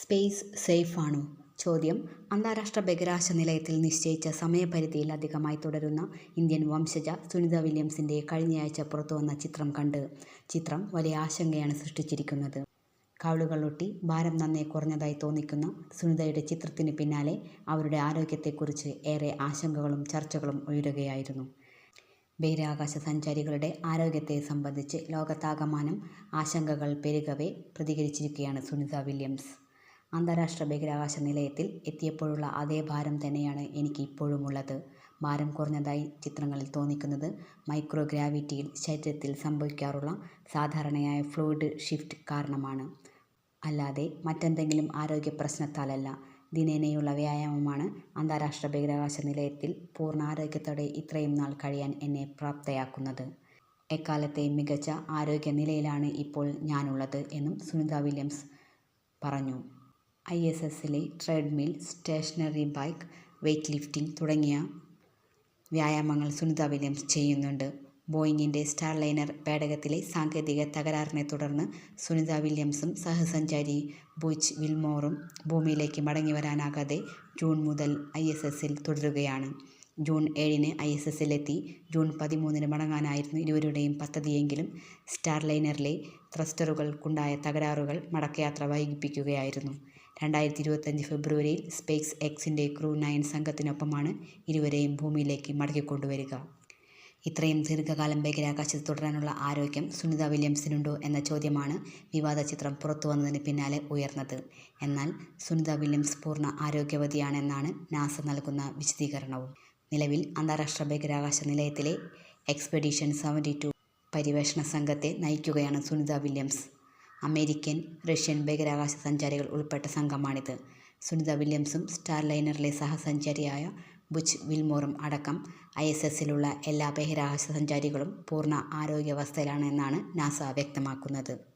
Space സേഫാണോ ചോദ്യം അന്താരാഷ്ട്ര ബഹിരാശ നിലയത്തിൽ നിശ്ചയിച്ച സമയപരിധിയിൽ അധികമായി തുടരുന്ന ഇന്ത്യൻ വംശജ സുനിത വില്യംസിന്റെ കഴിഞ്ഞയാഴ്ച പുറത്തുവന്ന ചിത്രം കണ്ട് ചിത്രം വലിയ ആശങ്കയാണ് സൃഷ്ടിച്ചിരിക്കുന്നത്. കവിളുകളൊട്ടി ഭാരം നന്നേ കുറഞ്ഞതായി തോന്നിക്കുന്ന സുനിതയുടെ ചിത്രത്തിന് പിന്നാലെ അവരുടെ ആരോഗ്യത്തെക്കുറിച്ച് ഏറെ ആശങ്കകളും ചർച്ചകളും ഉയരുകയായിരുന്നു. ബഹിരാകാശ സഞ്ചാരികളുടെ ആരോഗ്യത്തെ സംബന്ധിച്ച് ലോകത്താകമാനം ആശങ്കകൾ പെരുകവെ പ്രതികരിച്ചിരിക്കുകയാണ് സുനിത വില്യംസ്. അന്താരാഷ്ട്ര ബഹിരാകാശ നിലയത്തിൽ എത്തിയപ്പോഴുള്ള അതേ ഭാരം തന്നെയാണ് എനിക്ക് ഇപ്പോഴുമുള്ളത്. ഭാരം കുറഞ്ഞതായി ചിത്രങ്ങളിൽ തോന്നിക്കുന്നത് മൈക്രോഗ്രാവിറ്റിയിൽ ശരീരത്തിൽ സംഭവിക്കാറുള്ള സാധാരണയായ ഫ്ലൂയിഡ് ഷിഫ്റ്റ് കാരണമാണ്. അല്ലാതെ മറ്റെന്തെങ്കിലും ആരോഗ്യ പ്രശ്നത്താലല്ല ദിനേനയുള്ള വ്യായാമമാണ് അന്താരാഷ്ട്ര ബഹിരാകാശ നിലയത്തിൽ പൂർണ ആരോഗ്യത്തോടെ ഇത്രയും നാൾ കഴിയാൻ എന്നെ പ്രാപ്തയാക്കുന്നത്. എക്കാലത്തെയും മികച്ച ആരോഗ്യ നിലയിലാണ് ഇപ്പോൾ ഞാനുള്ളത് എന്നും സുനിത വില്യംസ് പറഞ്ഞു. ഐഎസ്എസിലെ treadmill, stationary bike, weight lifting തുടങ്ങിയ വ്യായാമങ്ങൾ സുനിത വില്യംസ് ചെയ്യുന്നുണ്ട്. ബോയിങ്ങിന്റെ സ്റ്റാർലൈനർ പേടകത്തിലെ സാങ്കേതിക തകരാറിനെ തുടർന്ന് സുനിത വില്യംസും സഹസഞ്ചാരി ബുച്ച് വിൽമോറും ഭൂമിയിലേക്ക് മടങ്ങി വരാനാകാതെ ജൂൺ മുതൽ ഐ എസ് എസിൽ തുടരുകയാണ്. ജൂൺ ഏഴിന് ഐ എസ് എസിലെത്തി ജൂൺ പതിമൂന്നിന് മടങ്ങാനായിരുന്നു ഇരുവരുടെയും പദ്ധതിയെങ്കിലും സ്റ്റാർലൈനറിലെ ത്രസ്റ്ററുകൾക്കുണ്ടായ തകരാറുകൾ മടക്കയാത്ര വൈകിപ്പിക്കുകയായിരുന്നു. രണ്ടായിരത്തി ഇരുപത്തഞ്ച് ഫെബ്രുവരിയിൽ സ്പേസ് എക്സിന്റെ ക്രൂ നയൻ സംഘത്തിനൊപ്പമാണ് ഇരുവരെയും ഭൂമിയിലേക്ക് മടക്കിക്കൊണ്ടുവരിക. ഇത്രയും ദീർഘകാലം ബഹിരാകാശത്ത് തുടരാനുള്ള ആരോഗ്യം സുനിത വില്യംസിനുണ്ടോ എന്ന ചോദ്യമാണ് വിവാദ ചിത്രം പുറത്തു വന്നതിന് പിന്നാലെ ഉയർന്നത്. എന്നാൽ സുനിത വില്യംസ് പൂർണ ആരോഗ്യവതിയാണെന്നാണ് നാസ നൽകുന്ന വിശദീകരണവും. നിലവിൽ അന്താരാഷ്ട്ര ബഹിരാകാശ നിലയത്തിലെ എക്സ്പെഡീഷൻ സെവന്റി ടു പര്യവേഷണ സംഘത്തെ നയിക്കുകയാണ് സുനിത വില്യംസ്. അമേരിക്കൻ, റഷ്യൻ ബഹിരാകാശ സഞ്ചാരികൾ ഉൾപ്പെട്ട സംഘമാണിത്. സുനിത വില്യംസും സ്റ്റാർലൈനറിലെ സഹസഞ്ചാരിയായ ബുച്ച് വിൽമോറും അടക്കം ഐ എസ് എസിലുള്ള എല്ലാ ബഹിരാകാശ സഞ്ചാരികളും പൂർണ ആരോഗ്യാവസ്ഥയിലാണ് എന്നാണ് നാസ വ്യക്തമാക്കുന്നത്.